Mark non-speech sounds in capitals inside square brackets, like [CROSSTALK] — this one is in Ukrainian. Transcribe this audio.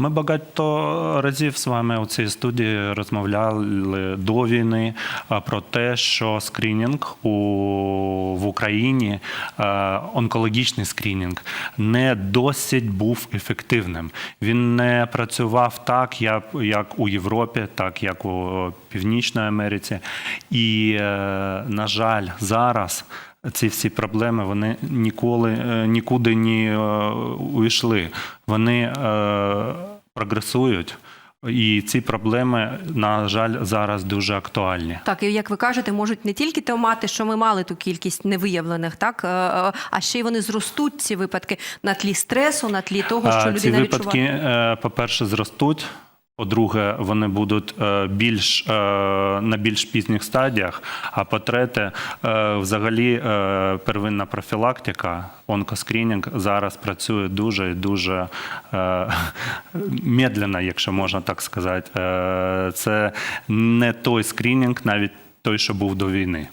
Ми багато разів з вами у цій студії розмовляли до війни про те, що скринінг у, Україні, е, онкологічний скринінг, не досить був ефективним. Він не працював так, як, у Європі, так як у Північній Америці. І, е, на жаль, зараз. Ці всі проблеми вони ніколи е, нікуди не е, уйшли. Вони е, прогресують, і ці проблеми, на жаль, зараз дуже актуальні. Так, і як ви кажете, можуть не тільки те мати, що ми мали ту кількість невиявлених, так е, е, а ще й вони зростуть ці випадки на тлі стресу, на тлі того, що людина Ці випадки, е, по-перше, зростуть. По-друге, вони будуть е, більш е, на більш пізніх стадіях. А по-третє, е, взагалі первинна профілактика, онкоскрінінг зараз працює дуже і дуже [LAUGHS] медленно, якщо можна так сказати. Це не той скрінінг, навіть той, що був до війни.